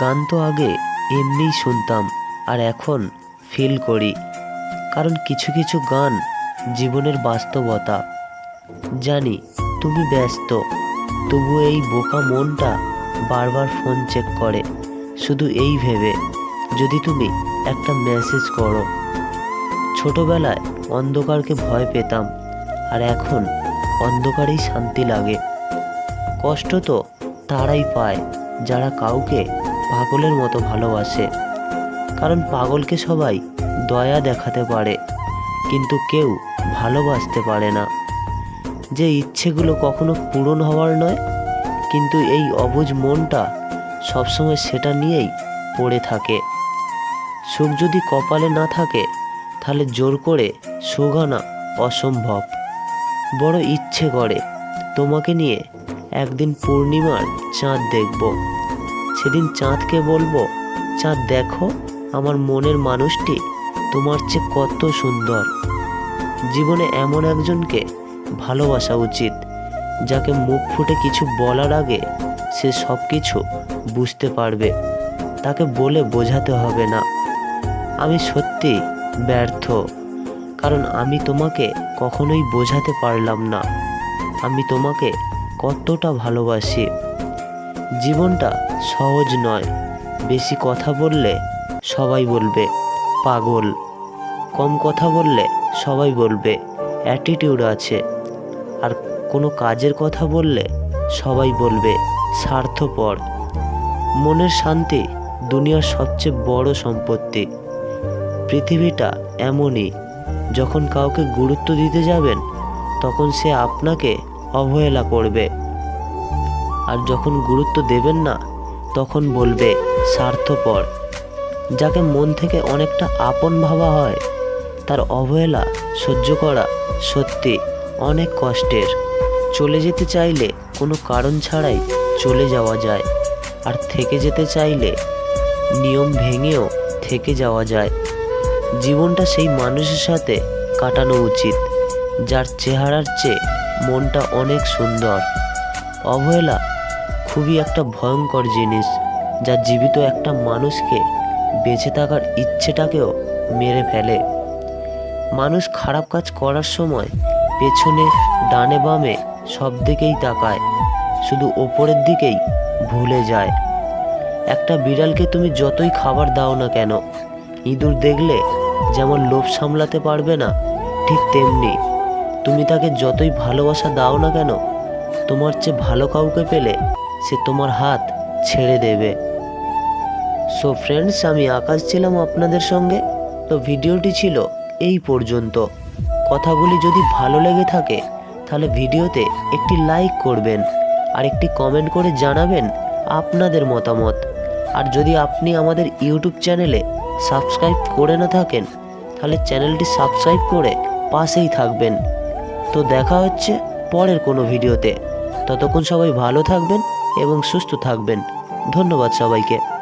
গান তো আগে এমনিই শুনতাম আর এখন ফিল করি। কারণ কিছু কিছু গান জীবনের বাস্তবতা। জানি তুমি ব্যস্ত তবু এই বোকা মনটা বারবার ফোন চেক করে। শুধু এই ভেবে, যদি তুমি একটা মেসেজ করো। ছোটবেলায় অন্ধকারকে ভয় পেতাম আর এখন অন্ধকারেই শান্তি লাগে। কষ্ট তো তারাই পায়, যারা কাউকে পাগলের মতো ভালোবাসে। কারণ পাগলকে সবাই দয়া দেখাতে পারে, কিন্তু কেউ ভালোবাসতে পারে না। যে ইচ্ছেগুলো কখনো পূরণ হওয়ার নয়, কিন্তু এই অবুঝ মনটা সবসময় সেটা নিয়েই পড়ে থাকে। সুখ যদি কপালে না থাকে, তাহলে জোর করে সুখ আনা অসম্ভব। বড় ইচ্ছে করে। তোমাকে নিয়ে একদিন পূর্ণিমার চাঁদ দেখব। সেদিন চাঁদকে বলব, চাঁদ, দেখো, আমার মনের মানুষটি তোমার চেয়ে কত সুন্দর। জীবনে এমন একজনকে ভালোবাসা উচিত, যাকে মুখ ফুটে কিছু বলার আগে সে সব কিছু বুঝতে পারবে। তাকে বলে বোঝাতে হবে না। আমি সত্যি ব্যর্থ, কারণ আমি তোমাকে কখনোই বোঝাতে পারলাম না। আমি তোমাকে কতটা ভালোবাসি। জীবনটা সহজ নয়। বেশি কথা বললে সবাই বলবে, পাগল। কম কথা বললে সবাই বলবে, অ্যাটিটিউড আছে। আর কোনো কাজের কথা বললে সবাই বলবে, স্বার্থপর। মনের শান্তি দুনিয়ার সবচেয়ে বড় সম্পত্তি। পৃথিবীটা এমনই, যখন কাউকে গুরুত্ব দিতে যাবেন, তখন সে আপনাকে অবহেলা করবে। আর যখন গুরুত্ব দেবেন না, তখন বলবে, স্বার্থপর। যাকে মন থেকে অনেকটা আপন ভাবা হয়। তার অবহেলা সহ্য করা সত্যি অনেক কষ্টের। চলে যেতে চাইলে কোনো কারণ ছাড়াই চলে যাওয়া যায়। আর থেকে যেতে চাইলে নিয়ম ভেঙেও থেকে যাওয়া যায়। জীবনটা সেই মানুষের সাথে কাটানো উচিত, যার চেহারার চেয়ে মনটা অনেক সুন্দর। অবহেলা খুবই একটা ভয়ঙ্কর জিনিস যা জীবিত একটা মানুষকে বেঁচে থাকার ইচ্ছেটাকেও মেরে ফেলে। মানুষ খারাপ কাজ করার সময় পেছনে, ডানে বামে সব দিকেই তাকায়, শুধু ওপরের দিকেই ভুলে যায়। একটা বিড়ালকে তুমি যতই খাবার দাও না কেন, ইঁদুর দেখলে যেমন লোভ সামলাতে পারবে না, ঠিক তেমনি তুমি তাকে যতই ভালোবাসা দাও না কেন, তোমার চেয়ে ভালো কাউকে পেলে সে তোমার হাত ছেড়ে দেবে। সো ফ্রেন্ডস আমি আকাশ ছিলাম আপনাদের সঙ্গে। তো ভিডিওটি ছিল এই পর্যন্ত। কথাগুলি যদি ভালো লেগে থাকে, তাহলে ভিডিওতে একটি লাইক করবেন আর একটি কমেন্ট করে জানাবেন আপনাদের মতামত। আর যদি আপনি আমাদের ইউটিউব চ্যানেলে সাবস্ক্রাইব করে না থাকেন, তাহলে চ্যানেলটি সাবস্ক্রাইব করে পাশেই থাকবেন। তো দেখা হচ্ছে পরের কোনো ভিডিওতে। ততক্ষণ সবাই ভালো থাকবেন এবং সুস্থ থাকবেন। ধন্যবাদ সবাইকে।